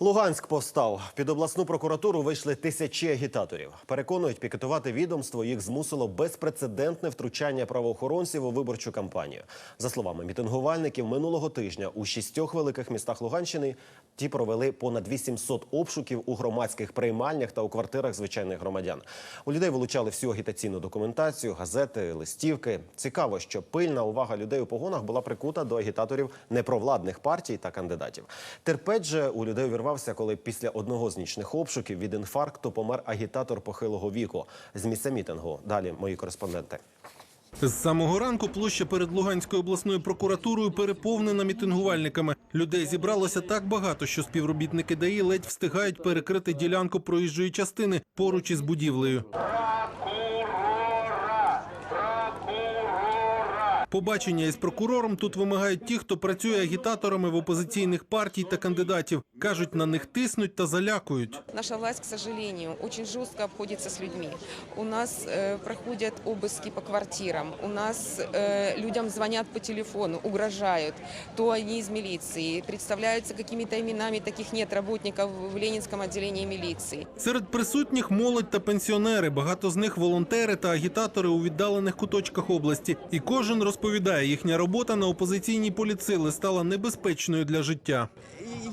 Луганськ повстав. Під обласну прокуратуру вийшли тисячі агітаторів. Переконують, пікетувати відомство їх змусило безпрецедентне втручання правоохоронців у виборчу кампанію. За словами мітингувальників, минулого тижня у шістьох великих містах Луганщини ті провели понад 800 обшуків у громадських приймальнях та у квартирах звичайних громадян. У людей вилучали всю агітаційну документацію, газети, листівки. Цікаво, що пильна увага людей у погонах була прикута до агітаторів непровладних партій та кандидатів. Терпець же у людей увірвався, коли після одного з нічних обшуків від інфаркту помер агітатор похилого віку з місця мітингу. Далі мої кореспонденти. З самого ранку площа перед Луганською обласною прокуратурою переповнена мітингувальниками. Людей зібралося так багато, що співробітники ДАІ ледь встигають перекрити ділянку проїжджої частини поруч із будівлею. Побачення із прокурором тут вимагають ті, хто працює агітаторами в опозиційних партій та кандидатів. Кажуть, на них тиснуть та залякують. Наша власть, к сожалению, очень жестко обходится с людьми. У нас э, проходят обыски по квартирам, у нас э, людям звонят по телефону, угрожают. То они из милиции, представляются какими-то именами, таких нет работников в Ленинском отделении милиции. Серед присутніх молодь та пенсіонери. Багато з них волонтери та агітатори у віддалених куточках області. І кожен розповідає, їхня робота на опозиційній поліцили стала небезпечною для життя.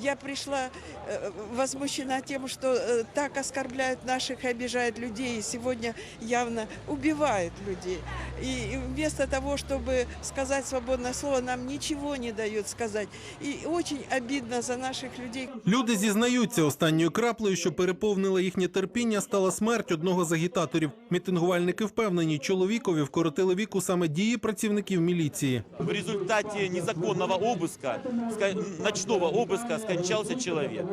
Я пришла э, возмущена тем, что э, так оскорбляют наших, обижают людей, и сегодня явно убивают людей. И вместо того, чтобы сказать свободное слово, нам ничего не дают сказать. И очень обидно за наших людей. Люди зізнаються, останньою краплею, що переповнила їхнє терпіння, стала смерть одного з агітаторів. Мітингувальники впевнені, чоловікові вкоротили віку саме дії працівників міліції. В результате незаконного обыска, ска- ночного обыска скончался человек,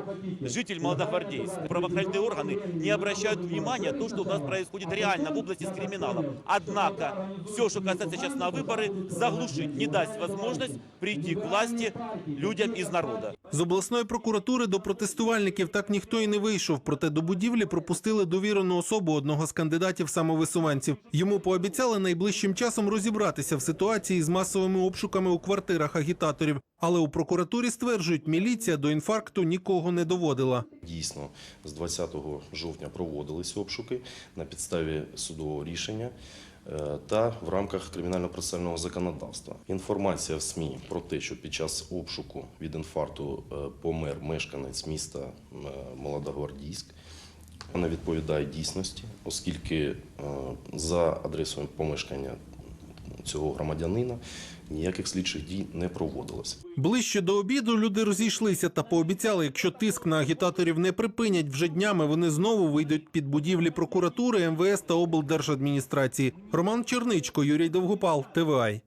житель Молодогвардейска. Правоохранительные органы не обращают внимания на то, что у нас происходит реально в области с криминалом. Однако, все, что касается сейчас на выборы, заглушить, не даст возможность прийти к власти людям из народа. З обласної прокуратури до протестувальників так ніхто і не вийшов. Проте до будівлі пропустили довірену особу одного з кандидатів самовисуванців. Йому пообіцяли найближчим часом розібратися в ситуації з масовими обшуками у квартирах агітаторів. Але у прокуратурі стверджують, міліція до інфаркту нікого не доводила. Дійсно, з 20 жовтня проводились обшуки на підставі судового рішення е, та в рамках кримінально-процесуального законодавства. Інформація в СМІ про те, що під час обшуку від інфаркту е, помер мешканець міста е, Молодогвардійськ, вона відповідає дійсності, оскільки за адресою помешкання цього громадянина ніяких слідчих дій не проводилося. Ближче до обіду люди розійшлися та пообіцяли, якщо тиск на агітаторів не припинять вже днями, вони знову вийдуть під будівлі прокуратури, МВС та облдержадміністрації. Роман Черничко, Юрій Довгопал, ТВАЙ.